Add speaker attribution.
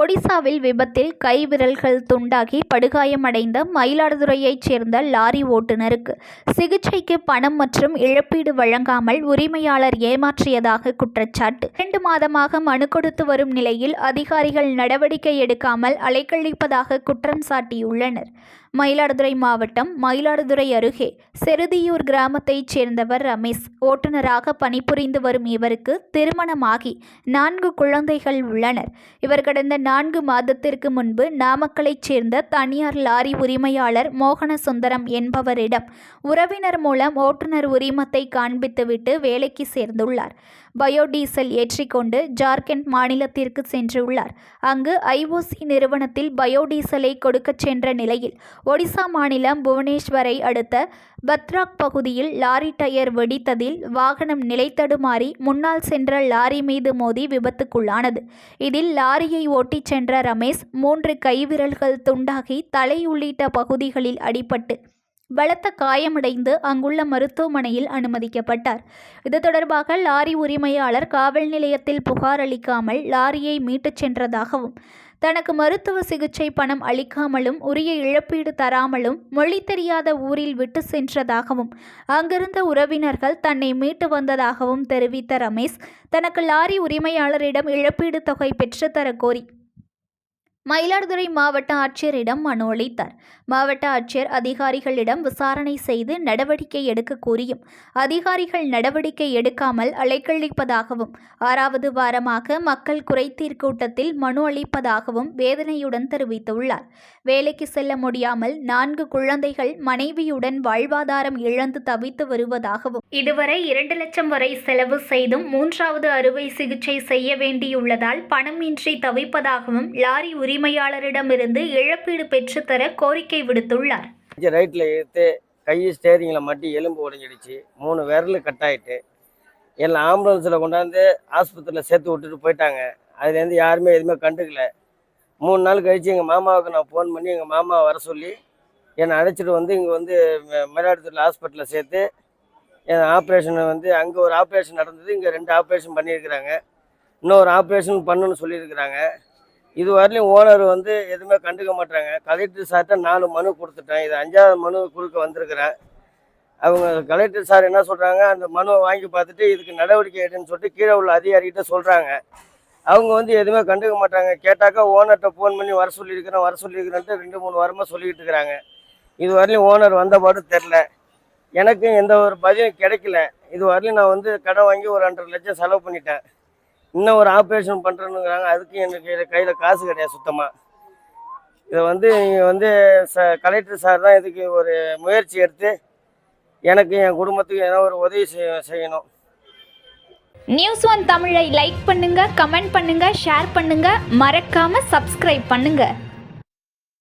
Speaker 1: ஒடிசாவில் விபத்தில் கைவிரல்கள் துண்டாகி படுகாயமடைந்த மயிலாடுதுறையைச் சேர்ந்த லாரி ஓட்டுநருக்கு சிகிச்சைக்கு பணம் மற்றும் இழப்பீடு வழங்காமல் உரிமையாளர் ஏமாற்றியதாக குற்றச்சாட்டு. இரண்டு மாதமாக மனு கொடுத்து வரும் நிலையில் அதிகாரிகள் நடவடிக்கை எடுக்காமல் அலைக்கழிப்பதாக குற்றம் சாட்டியுள்ளனர். மயிலாடுதுறை மாவட்டம் மயிலாடுதுறை அருகே செருதியூர் கிராமத்தைச் சேர்ந்தவர் ரமேஷ். ஓட்டுநராக பணிபுரிந்து வரும் இவருக்கு திருமணமாகி நான்கு குழந்தைகள் உள்ளனர். இவர் கடந்த நான்கு மாதத்திற்கு முன்பு நாமக்கலைச் சேர்ந்த தனியார் லாரி உரிமையாளர் மோகனசுந்தரம் என்பவரிடம் உறவினர் மூலம் ஓட்டுநர் உரிமத்தை காண்பித்துவிட்டு வேலைக்கு சேர்ந்துள்ளார். பயோடீசல் ஏற்றிக்கொண்டு ஜார்க்கண்ட் மாநிலத்திற்கு சென்றுள்ளார். அங்கு ஐஓசி நிறுவனத்தில் பயோடீசலை கொடுக்கச் சென்ற நிலையில் ஒடிசா மாநிலம் புவனேஸ்வரை அடுத்த பத்ராக் பகுதியில் லாரி டயர் வெடித்ததில் வாகனம் நிலைத்தடுமாறி முன்னால் சென்ற லாரி மீது மோதி விபத்துக்குள்ளானது. இதில் லாரியை ஓட்டிச் சென்ற ரமேஷ் மூன்று கைவிரல்கள் துண்டாகி தலை உள்ளிட்ட பகுதிகளில் அடிபட்டு பலத்த காயமடைந்து அங்குள்ள மருத்துவமனையில் அனுமதிக்கப்பட்டார். இது தொடர்பாக லாரி உரிமையாளர் காவல் நிலையத்தில் புகார் அளிக்காமல் லாரியை மீட்டுச் சென்றதாகவும் தனக்கு மருத்துவ சிகிச்சை பணம் அளிக்காமலும் உரிய இழப்பீடு தராமலும் மொழி தெரியாத ஊரில் விட்டு சென்றதாகவும் அங்கிருந்த உறவினர்கள் தன்னை மீட்டு வந்ததாகவும் தெரிவித்த ரமேஷ் தனக்கு லாரி உரிமையாளரிடம் இழப்பீடு தொகை பெற்றுத்தர கோரி மயிலாடுதுறை மாவட்ட ஆட்சியரிடம் மனு அளித்தார். மாவட்ட ஆட்சியர் அதிகாரிகளிடம் விசாரணை செய்து நடவடிக்கை எடுக்க கூறியும் அதிகாரிகள் நடவடிக்கை எடுக்காமல் அலைக்கழிப்பதாகவும் ஆறாவது வாரமாக மக்கள் குறைத்தீர் கூட்டத்தில் மனு அளிப்பதாகவும் வேதனையுடன் தெரிவித்துள்ளார். வேலைக்கு செல்ல முடியாமல் நான்கு குழந்தைகள் மனைவியுடன் வாழ்வாதாரம் இழந்து தவித்து வருவதாகவும் இதுவரை இரண்டு லட்சம் வரை செலவு செய்தும் மூன்றாவது அறுவை சிகிச்சை செய்ய வேண்டியுள்ளதால் பணமின்றி தவிப்பதாகவும் லாரி உரிமையாளரிடமிருந்து இழப்பீடு பெற்றுத்தர கோரிக்கை விடுத்துள்ளார்.
Speaker 2: ரைட்டில் இழுத்து கை ஸ்டேரிங்கில் மாட்டி எலும்பு உடஞ்சிடுச்சு. மூணு விரல் கட் ஆயிட்டு எல்லாம் ஆம்புலன்ஸில் கொண்டாந்து ஆஸ்பத்திரியில் சேர்த்து விட்டுட்டு போயிட்டாங்க. அதுலேருந்து யாருமே எதுவுமே கண்டுக்கல. மூணு நாள் கழித்து எங்கள் மாமாவுக்கு நான் ஃபோன் பண்ணி எங்கள் மாமா வர சொல்லி என்னை அழைச்சிட்டு வந்து இங்கே வந்து ம- மயிலாடுதுறை ஹாஸ்பிட்டலில் சேர்த்து என் ஆப்ரேஷனை வந்து அங்கே ஒரு ஆப்ரேஷன் நடந்தது. இங்கே ரெண்டு ஆப்ரேஷன் பண்ணியிருக்கிறாங்க. இன்னொரு ஆப்ரேஷன் பண்ணணும்னு சொல்லியிருக்கிறாங்க. இது வரலையும் ஓனர் வந்து எதுவுமே கண்டுக்க மாட்டாங்க கலெக்டர் சார்கிட்ட நாலு மனு கொடுத்துட்டேன். இது அஞ்சாவது மனு கொடுக்க வந்திருக்கிறேன். அவங்க கலெக்டர் சார் என்ன சொல்கிறாங்க அந்த மனுவை வாங்கி பார்த்துட்டு இதுக்கு நடவடிக்கை எடுன்னு சொல்லிட்டு கீழே உள்ள அதிகாரிகிட்ட சொல்கிறாங்க அவங்க வந்து எதுவுமே கண்டுக்க மாட்டாங்க கேட்டாக்கா ஓனர்கிட்ட ஃபோன் பண்ணி வர சொல்லியிருக்கிறேன் வர சொல்லியிருக்கிறேன்ட்டு ரெண்டு மூணு வாரமாக சொல்லிக்கிட்டு இருக்கிறாங்க. இது வரலையும் ஓனர் வந்த பாடு தெரில எனக்கும் எந்த ஒரு பதிலும் கிடைக்கல. இது வரலையும் நான் வந்து கடன் வாங்கி ஒரு ரெண்டரை லட்சம் செலவு பண்ணிட்டேன். இன்னும் ஒரு ஆப்ரேஷன் பண்ணுறேனுங்கிறாங்க அதுக்கு எனக்கு கையில் காசு கிடையாது சுத்தமாக இதை வந்து நீங்கள் வந்து ச கலெக்டர் சார் தான் இதுக்கு ஒரு முயற்சி எடுத்து எனக்கு என் குடும்பத்துக்கு ஏதோ ஒரு உதவி செய்ய செய்யணும்.
Speaker 1: நியூஸ் ஒன் தமிழை லைக் பண்ணுங்க கமெண்ட் பண்ணுங்க ஷேர் பண்ணுங்க. மறக்காம சப்ஸ்கிரைப் பண்ணுங்க.